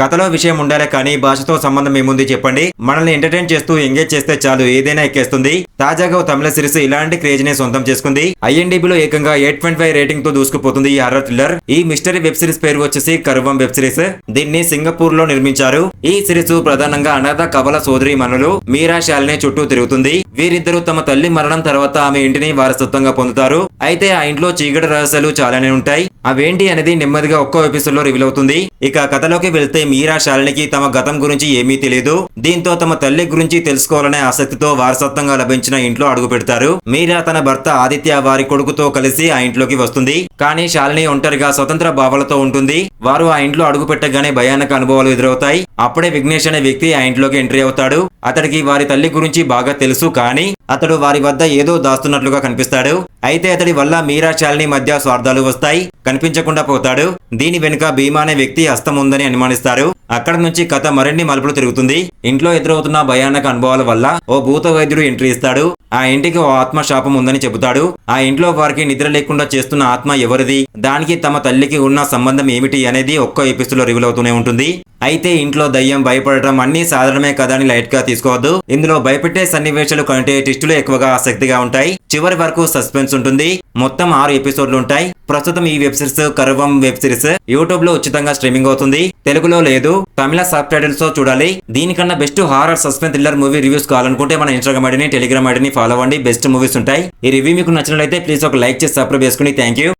కథలో విషయం ఉండాలే కానీ భాషతో సంబంధం ఏముంది చెప్పండి? మనల్ని ఎంటర్టైన్ చేస్తూ ఎంగేజ్ చేస్తే చాలు ఏదైనా ఎక్కేస్తుంది. తాజాగా తమిళ సిరీస్ ఇలాంటి క్రేజ్ని సొంతం చేసుకుంది. ఐఎన్డీబీలో ఏకంగా ఎయిట్ పాయింట్ ఫైవ్ రేటింగ్తో దూసుకుపోతుంది ఈ హర్రర్ థ్రిల్లర్. ఈ మిస్టరీ వెబ్ సిరీస్ పేరు వచ్చేసి కరువం వెబ్ సిరీస్. దీన్ని సింగపూర్లో నిర్మించారు. ఈ సిరీస్ ప్రధానంగా అనాథ కవల సోదరి మనులు మీరా శాలిని చుట్టూ తిరుగుతుంది. వీరిద్దరూ తమ తల్లి మరణం తర్వాత ఆమె ఇంటిని వారసత్వంగా పొందుతారు. అయితే ఆ ఇంట్లో చీకటి రహస్యాలు చాలానే ఉంటాయి. అవేంటి అనేది నెమ్మదిగా ఒక్కో ఎపిసోడ్లో రివీల్ అవుతుంది. ఇక కథలోకి వెళ్తే మీరా శాలినికి తమ గతం గురించి ఏమీ తెలియదు దీంతో తమ తల్లి గురించి తెలుసుకోవాలనే ఆసక్తితో వారసత్వంగా లభించిన ఇంట్లో అడుగు పెడతారు. మీరా తన భర్త ఆదిత్య వారి కొడుకుతో కలిసి ఆ ఇంట్లోకి వస్తుంది. కానీ శాలిని ఒంటరిగా స్వతంత్ర భావాలతో ఉంటుంది. వారు ఆ ఇంట్లో అడుగు పెట్టగానే భయానక అనుభవాలు ఎదురవుతాయి. అప్పుడే విఘ్నేష్ అనే వ్యక్తి ఆ ఇంట్లోకి ఎంట్రీ అవుతాడు. అతడికి వారి తల్లి గురించి బాగా తెలుసు కానీ అతడు వారి వద్ద ఏదో దాస్తున్నట్లుగా కనిపిస్తాడు. అయితే అతడి వల్ల మీరా శాలిని మధ్య స్వార్థాలు వస్తాయి. కనిపించకుండా పోతాడు. దీని వెనుక భీమా అనే వ్యక్తి హస్తం ఉందని అనుమానిస్తారు. అక్కడ నుంచి కథ మరిన్ని మలుపులు తిరుగుతుంది. ఇంట్లో ఎదురవుతున్న భయానక అనుభవాల వల్ల ఓ భూత వైద్యుడు ఎంట్రీ ఇస్తాడు. ఆ ఇంటికి ఓ ఆత్మ శాపం ఉందని చెబుతాడు. ఆ ఇంట్లో వారికి నిద్ర లేకుండా చేస్తున్న ఆత్మ ఎవరిది? దానికి తమ తల్లికి ఉన్న సంబంధం ఏమిటి అనేది ఒక్కో ఎపిసోడ్లో రివీల్ అవుతూనే ఉంటుంది. అయితే ఇంట్లో దయ్యం భయపడటం అన్ని సాధారణమే కదా అని లైట్గా తీసుకోవద్దు. ఇందులో భయపెట్టే సన్నివేశాలు కంటే టెస్టులు ఎక్కువగా ఆసక్తిగా ఉంటాయి. చివరి వరకు సస్పెన్స్ ఉంటుంది. మొత్తం ఆరు ఎపిసోడ్లు ఉంటాయి. ప్రస్తుతం ఈ web series Karuvam web series. యూట్యూబ్లో ఉచితంగా స్ట్రీమింగ్ అవుతుంది. తెలుగులో లేదు. తమిళ సబ్ టైటిల్స్తో చూడాలి. దీనికన్నా best horror suspense thriller movie reviews కావాలనుకుంటే మన ఇన్స్టాగ్రామ్ ఐడిని టెలిగ్రామ్ ఐడిని ఫాలో అవ్వండి. బెస్ట్ మూవీస్ ఉంటాయి. ఈ రివ్యూ మీకు నచ్చినట్లయితే ప్లీజ్ ఒక లైక్ చేసి సబ్స్క్రైబ్ చేసుకుని థ్యాంక్ యూ.